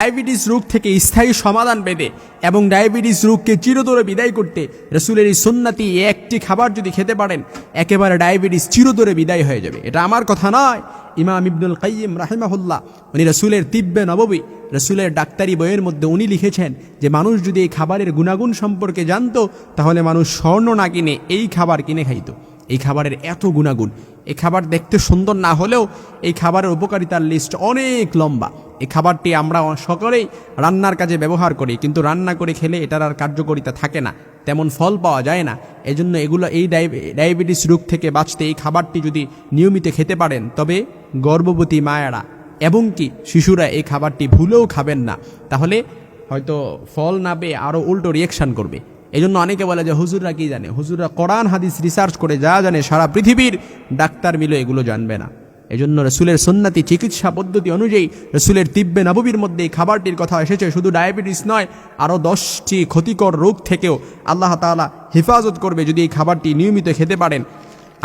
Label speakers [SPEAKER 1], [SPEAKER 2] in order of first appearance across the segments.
[SPEAKER 1] Diabetes রোগ থেকে স্থায়ী সমাধান পেতে এবং ডায়াবেটিস রোগকে চিরতরে বিদায় করতে রসুলের এই সুন্নাতি একটি খাবার যদি খেতে পারেন, একেবারে ডায়াবেটিস চিরতরে বিদায় হয়ে যাবে। এটা আমার কথা নয়। ইমাম ইবনুল কাইম রাহিমাহুল্লাহ, উনি রসুলের তিব্বে নববী, রসুলের ডাক্তারি বইয়ের মধ্যে উনি লিখেছেন যে, মানুষ যদি এই খাবারের গুণাগুণ সম্পর্কে জানতো, তাহলে মানুষ স্বর্ণ না কিনে এই খাবার কিনে খাইত। এই খাবারের এত গুণাগুণ। এই খাবার দেখতে সুন্দর না হলেও এই খাবারের উপকারিতার লিস্ট অনেক লম্বা। এই খাবারটি আমরা সকলেই রান্নার কাজে ব্যবহার করি, কিন্তু রান্না করে খেলে এটার আর কার্যকারিতা থাকে না, তেমন ফল পাওয়া যায় না। এজন্য এগুলো এই ডায়াবেটিস রোগ থেকে বাঁচতে এই খাবারটি যদি নিয়মিত খেতে পারেন, তবে গর্ভবতী মায়েরা এবং কি শিশুরা এই খাবারটি ভুলেও খাবেন না। তাহলে হয়তো ফল না পেয়ে আরও উল্টো রিয়েকশন করবে। এই জন্য অনেকে বলে যে, হুজুররা কি জানে? হুজুররা কোরআন, হাদিস রিসার্চ করে যা জানে, সারা পৃথিবীর ডাক্তার মিলে এগুলো জানবে না। এজন্য রসুলের সন্ন্যাতি চিকিৎসা পদ্ধতি অনুযায়ী রসুলের তিব্বে নববীর মধ্যে এই খাবারটির কথা এসেছে। শুধু ডায়াবেটিস নয় আরও দশটি ক্ষতিকর রোগ থেকেও আল্লাহ তালা হেফাজত করবে যদি এই খাবারটি নিয়মিত খেতে পারেন।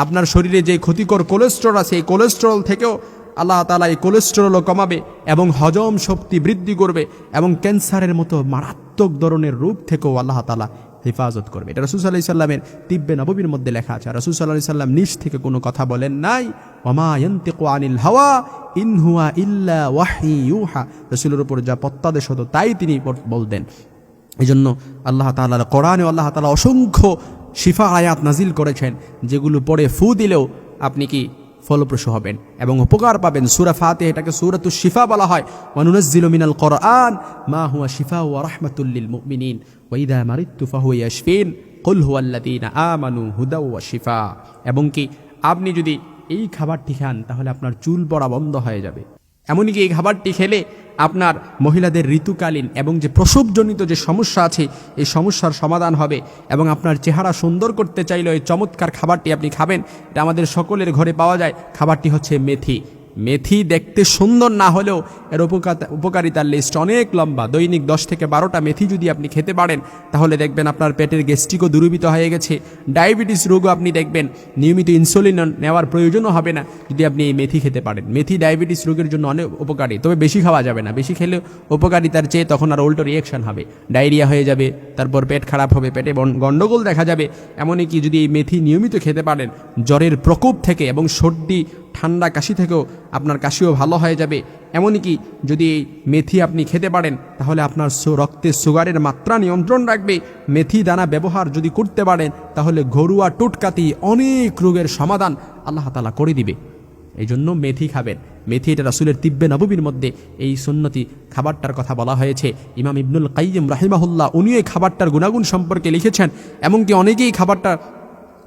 [SPEAKER 1] আপনার শরীরে যে ক্ষতিকর কোলেস্ট্রল আছে, এই কোলেস্ট্রল থেকেও আল্লাহ তালা এই কোলেস্টেরলও কমাবে এবং হজম শক্তি বৃদ্ধি করবে এবং ক্যান্সারের মতো মারাত্মক ধরনের রোগ থেকেও আল্লাহ তালা হেফাজত করবে। এটা রসুল সাল্লাহ সাল্লামের তিব্বে নববীর মধ্যে লেখা আছে। রসুল সাল্লাহ সাল্লাম নিজ থেকে কোনো কথা বলেন নাই। ওমায়ন্তিকু আনিল হাওয়া ইনহুয়া ইল্লা ওয়াহি ইউহা। রসুলের উপর যা প্রত্যাদেশ হতো, তাই তিনি বলতেন। এই জন্য আল্লাহ তালার কোরআনে আল্লাহ তালা অসংখ্য শিফা আয়াত নাজিল করেছেন, যেগুলো পরে ফু দিলেও আপনি কি ফলপ্রসূ হবেন এবং উপকার পাবেন। সুরা ফাতে এটাকে সুরাতু শিফা বলা হয়। ওয়ানুনাজ্জিলু মিনাল কোরআন মা হুয়া শিফা ওয়া রাহমাতুল মুমিনিন, ওয়া ইযা মারিদতু ফাহুয়া ইয়াশফিন, কুল হুয়াল্লাযীনা আমানু হুদা ওয়া শিফা। এবং কি, আপনি যদি এই খাবারটি খান, তাহলে আপনার চুল পড়া বন্ধ হয়ে যাবে। এমনকি এই খাবারটি খেলে আপনার মহিলাদের ঋতুকালীন এবং যে প্রসবজনিত যে সমস্যা আছে, এই সমস্যার সমাধান হবে এবং আপনার চেহারা সুন্দর করতে চাইলে এই চমৎকার খাবারটি আপনি খাবেন। এটা আমাদের সকলের ঘরে পাওয়া যায়। খাবারটি হচ্ছে মেথি। মেথি দেখতে সুন্দর না হলেও এর উপকার উপকারিতার লিস্ট অনেক লম্বা। দৈনিক দশ থেকে বারোটা মেথি যদি আপনি খেতে পারেন, তাহলে দেখবেন আপনার পেটের গ্যাস্ট্রিকও দূরীভূত হয়ে গেছে। ডায়াবেটিস রোগও আপনি দেখবেন। নিয়মিত ইনসুলিন নেওয়ার প্রয়োজনও হবে না যদি আপনি এই মেথি খেতে পারেন। মেথি ডায়াবেটিস রোগের জন্য অনেক উপকারী, তবে বেশি খাওয়া যাবে না। বেশি খেলে উপকারিতার চেয়ে তখন আর উল্টো রিয়েকশন হবে। ডায়রিয়া হয়ে যাবে, তারপর পেট খারাপ হবে, পেটে গন্ডগোল দেখা যাবে। এমনই কি যদি এই মেথি নিয়মিত খেতে পারেন, জ্বরের প্রকোপ থেকে এবং সর্দি ঠান্ডা কাশি থেকেও আপনার কাশিও ভালো হয়ে যাবে। এমনই কি যদি এই মেথি আপনি খেতে পারেন, তাহলে আপনার রক্তে সুগারের মাত্রা নিয়ন্ত্রণ রাখবে। মেথি দানা ব্যবহার যদি করতে পারেন, তাহলে ঘরোয়া টুটকাতি অনেক রোগের সমাধান আল্লাহ তালা করে দিবে। এই জন্য মেথি খাবেন। মেথি এটা রাসুলের তিব্বে নববীর মধ্যে এই সুন্নতি খাবারটার কথা বলা হয়েছে। ইমাম ইবনুল কাইম রাহিমাহুল্লাহ উনিও এই খাবারটার গুণাগুণ সম্পর্কে লিখেছেন। এমনকি অনেকেই খাবারটা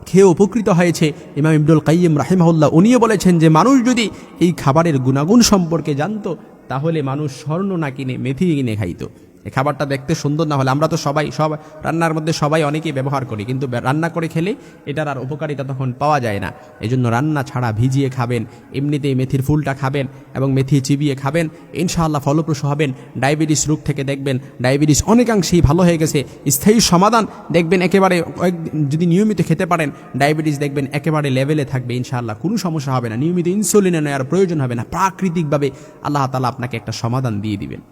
[SPEAKER 1] খেয়ে উপকৃত হয়েছে। ইমাম ইবদুল কাইম রাহিমাহুল্লাহ উনিও বলেছেন যে, মানুষ যদি এই খাবারের গুণাগুণ সম্পর্কে জানত, তাহলে মানুষ স্বর্ণ না কিনে মেথি কিনে খাইতো। এই খাবারটা দেখতে সুন্দর না হলে আমরা তো সবাই, সব রান্নার মধ্যে সবাই অনেকেই ব্যবহার করি, কিন্তু রান্না করে খেলে এটার আর উপকারিতা তখন পাওয়া যায় না। এই জন্য রান্না ছাড়া ভিজিয়ে খাবেন, এমনিতেই মেথির ফুলটা খাবেন এবং মেথি চিবিয়ে খাবেন, ইনশাআল্লাহ ফলপ্রসূ হবেন। ডায়াবেটিস রোগ থেকে দেখবেন, ডায়াবেটিস অনেকাংশেই ভালো হয়ে গেছে, স্থায়ী সমাধান দেখবেন একেবারে যদি নিয়মিত খেতে পারেন, ডায়াবেটিস দেখবেন একেবারে লেভেলে থাকবে ইনশাআল্লাহ, কোনো সমস্যা হবে না। নিয়মিত ইনসুলিনে নেওয়ার প্রয়োজন হবে না, প্রাকৃতিকভাবে আল্লাহ তালা আপনাকে একটা সমাধান দিয়ে দিবেন।